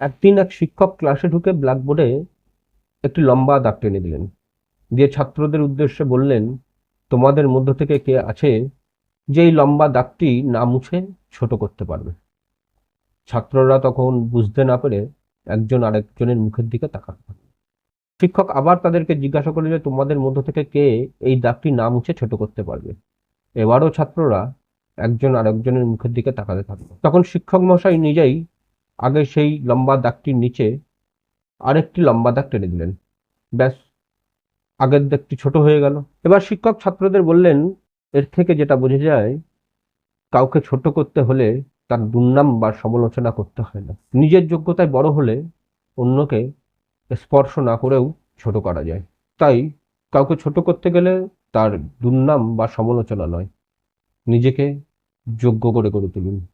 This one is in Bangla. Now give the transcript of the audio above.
একদিন এক শিক্ষক ক্লাসে ঢুকে ব্ল্যাকবোর্ডে একটি লম্বা দাগ টেনে দিলেন। দিয়ে ছাত্রদের উদ্দেশ্যে বললেন, তোমাদের মধ্য থেকে কে আছে যে এই লম্বা দাগটি না মুছে ছোট করতে পারবে? ছাত্ররা তখন বুঝতে না পেরে একজন আরেকজনের মুখের দিকে তাকাল। শিক্ষক আবার তাদেরকে জিজ্ঞাসা করলেন যে, তোমাদের মধ্য থেকে কে এই দাগটি না মুছে ছোট করতে পারবে? এবারও ছাত্ররা একজন আরেকজনের মুখের দিকে তাকাতে থাকল। তখন শিক্ষক মশাই নিজেই আগে সেই লম্বা দাগটির নিচে আরেকটি লম্বা দাগ টেনে দিলেন। ব্যাস, আগের দাগটি ছোট হয়ে গেল। এবার শিক্ষক ছাত্রদের বললেন, এর থেকে যেটা বোঝা যায়, কাউকে ছোট করতে হলে তার দুর্নাম বা সমালোচনা করতে হয় না। নিজের যোগ্যতায় বড় হলে অন্যকে স্পর্শ না করেও ছোট করা যায়। তাই কাউকে ছোট করতে গেলে তার দুর্নাম বা সমালোচনা নয়। নিজেকে যোগ্য করে গড়ে তুলুন।